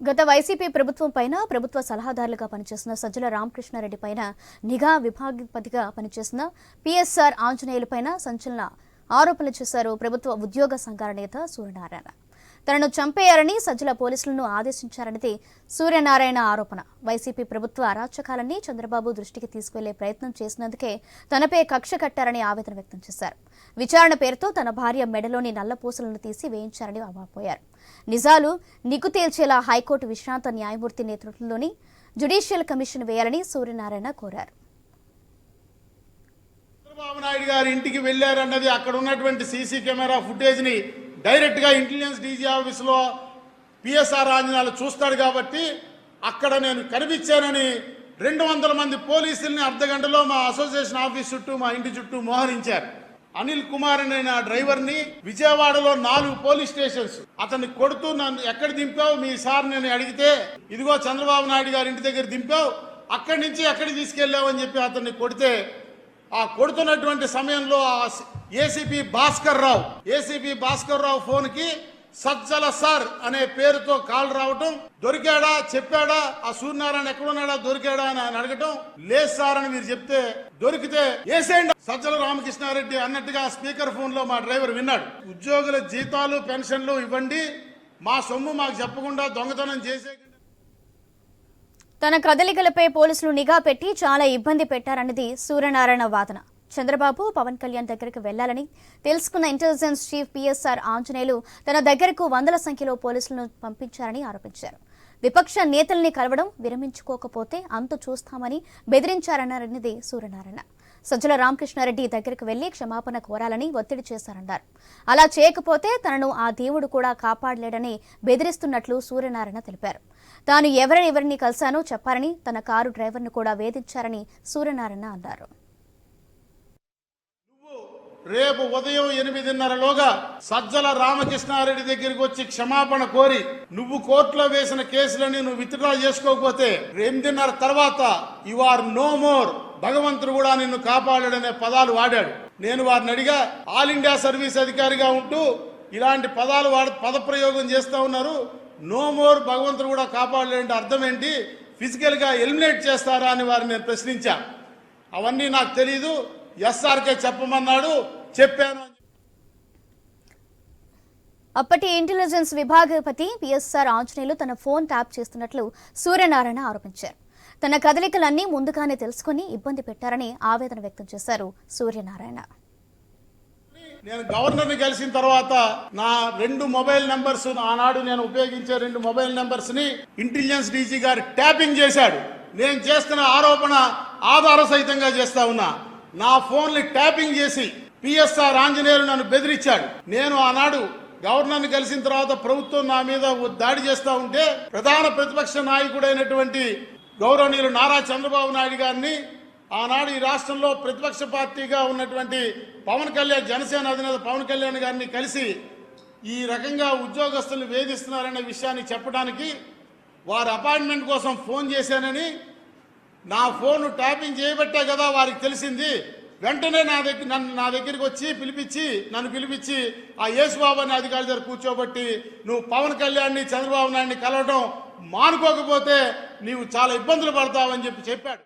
గత వైసీపీ ప్రభుత్వం పైన ప్రభుత్వ సలహాదారులుగా పనిచేసిన సజ్జల రామకృష్ణారెడ్డి పైన నిఘా విభాగపతిగా పనిచేసిన పిఎస్ఆర్ ఆంజనేయులపైన సంచలన ఆరోపణలు చేశారు ప్రభుత్వ ఉద్యోగ సంఘాల నేత సూర్యనారాయణ. తనను చంపేయాలని సజ్జల పోలీసులను ఆదేశించారనేది సూర్యనారాయణ ఆరోపణ. వైసీపీ ప్రభుత్వ అరాచకాలని చంద్రబాబు దృష్టికి తీసుకెళ్ళే ప్రయత్నం చేసినందుకే తనపై కక్ష కట్టారని ఆవేదన వ్యక్తం చేశారు. విచారణ పేరుతో తన భార్య మెడలోని నల్లపూసలను తీసి వేయించారని వాపోయారు. నిజాలు నిగ్గు తేల్చేలా హైకోర్టు విశ్రాంత న్యాయమూర్తి నేతృత్వంలోని జ్యుడిషియల్ కమిషన్ వేయాలని సూర్యనారాయణ కోరారు. చంద్రబాబు నాయుడు గారి ఇంటికి వెళ్ళారన్నది అక్కడ ఉన్నటువంటి సీసీ కెమెరా ఫుటేజ్ని డైరెక్ట్గా ఇంటెలిజెన్స్ డీజీ ఆఫీస్లో పిఎస్ఆర్ ఆంజనాలు చూస్తాడు కాబట్టి అక్కడ నేను కనిపించానని రెండు వందల మంది పోలీసుల్ని అర్ధ గంటలో మా అసోసియేషన్ ఆఫీస్ చుట్టూ మా ఇంటి చుట్టూ మోహరించారు. అనిల్ కుమార్ అనే నా డ్రైవర్ని విజయవాడలో నాలుగు పోలీస్ స్టేషన్స్. అతన్ని కొడుతూ నన్ను ఎక్కడ దింపావు? మీ సార్ నేను అడిగితే ఇదిగో చంద్రబాబు నాయుడు గారి ఇంటి దగ్గర దింపావు. అక్కడి నుంచి ఎక్కడికి తీసుకెళ్ళావు? అని చెప్పి అతన్ని కొడితే ఆ కొడుతున్నటువంటి సమయంలో ఆ ఏసీపీ భాస్కర్ రావు ఏసీపీ భాస్కర్ రావు ఫోన్కి సజ్జల సార్ అనే పేరుతో కాల్ రావటం దొరికాడా చెప్పాడా ఆ సూర్యనారాయణ ఎక్కడున్నాడా దొరికాడా అని ఆయన అడగటం లేదు సార్ అని మీరు చెప్తే దొరికితే ఏసేయండి సజ్జల రామకృష్ణారెడ్డి అన్నట్టుగా స్పీకర్ ఫోన్లో మా డ్రైవర్ విన్నాడు. ఉద్యోగుల జీతాలు పెన్షన్లు ఇవ్వండి మా సొమ్ము మాకు చెప్పకుండా దొంగతనం చేసే తన కదలికలపై పోలీసులు నిఘా పెట్టి చాలా ఇబ్బంది పెట్టారన్నది సూర్యనారాయణ వాదన. చంద్రబాబు పవన్ కళ్యాణ్ దగ్గరకు వెళ్ళాలని తెలుసుకున్న ఇంటెలిజెన్స్ చీఫ్ పిఎస్ఆర్ ఆంజనేయులు తన దగ్గరకు వందల సంఖ్యలో పోలీసులను పంపించారని ఆరోపించారు. విపక్ష నేతల్ని కలవడం విరమించుకోకపోతే అంతు చూస్తామని బెదిరించారన్నారన్నది సూర్యనారాయణ. సజ్జల రామకృష్ణారెడ్డి దగ్గరకు వెళ్ళి క్షమాపణ కోరాలని ఒత్తిడి చేశారన్నారు. అలా చేయకపోతే తనను ఆ దేవుడు కూడా కాపాడలేడని బెదిరిస్తున్నట్లు సూర్యనారాయణ తెలిపారు. తాను ఎవరెవరిని కలిశానో చెప్పారని తన కారు డ్రైవర్ను కూడా వేధించారని సూర్యనారాయణ అన్నారు. రేపు ఉదయం ఎనిమిదిన్నరలోగా సజ్జల రామకృష్ణారెడ్డి దగ్గరికి వచ్చి క్షమాపణ కోరి నువ్వు కోర్టులో వేసిన కేసులని నువ్వు విత్డ్రా చేసుకోకపోతే ఎనిమిదిన్నర తర్వాత యు ఆర్ నో మోర్ భగవంతుడు కూడా నిన్ను కాపాడాడనే పదాలు వాడాడు. నేను వారిని అడిగా ఆల్ ఇండియా సర్వీస్ అధికారిగా ఉంటూ ఇలాంటి పదాలు వాడ పదప్రయోగం చేస్తూ ఉన్నారు. నో మోర్ భగవంతుడు కూడా కాపాడలేంటి అర్థం ఏంటి? ఫిజికల్గా ఎలిమినేట్ చేస్తారా? అని వారిని నేను ప్రశ్నించా. అవన్నీ నాకు తెలియదు ఎస్ఆర్కే చెప్పమన్నాడు చెప్పాను అప్పటి ఇంటెలిజెన్స్ విభాగపతి పిఎస్ఆర్ ఆంజనేయులు తన ఫోన్ ట్యాప్ చేస్తున్నట్లు సూర్యనారాయణ ఆరోపించారు. తన కదలికలన్నీ ముందుగానే తెలుసుకుని ఇబ్బంది పెట్టారని ఆవేదన వ్యక్తం చేశారు సూర్యనారాయణ. నేను గవర్నర్ని కలిసిన తర్వాత నా రెండు మొబైల్ నెంబర్స్ ఆనాడు నేను ఉపయోగించే రెండు మొబైల్ నెంబర్స్ని ఇంటెలిజెన్స్ డీజీ గారు ట్యాపింగ్ చేశాడు. నేను చేస్తున్న ఆరోపణ ఆధార సహితంగా చేస్తా ఉన్నా. నా ఫోన్లు ట్యాపింగ్ చేసి పిఎస్ఆర్ ఆంజనేయులు నన్ను బెదిరించాడు. నేను ఆనాడు గవర్నర్ని కలిసిన తర్వాత ప్రభుత్వం నా మీద దాడి చేస్తా ఉంటే ప్రధాన ప్రతిపక్ష నాయకుడైనటువంటి గౌరవనీయులు నారా చంద్రబాబు నాయుడు గారిని ఆనాడు ఈ రాష్ట్రంలో ప్రతిపక్ష పార్టీగా ఉన్నటువంటి పవన్ కళ్యాణ్ జనసేన అధినేత పవన్ కళ్యాణ్ గారిని కలిసి ఈ రకంగా ఉద్యోగస్తులు వేధిస్తున్నారనే విషయాన్ని చెప్పడానికి వారి అపాయింట్మెంట్ కోసం ఫోన్ చేశానని నా ఫోన్ ట్యాపింగ్ చేయబట్టే కదా వారికి తెలిసింది. వెంటనే నా దగ్గర నన్ను నా దగ్గరికి వచ్చి పిలిపించి నన్ను పిలిపించి ఆ యేసుబాబు అనే అధికారి దగ్గర కూర్చోబట్టి నువ్వు పవన్ కళ్యాణ్ని చంద్రబాబు నాయుడిని కలవడం మానుకోకపోతే నీవు చాలా ఇబ్బందులు పడతావని చెప్పి చెప్పాడు.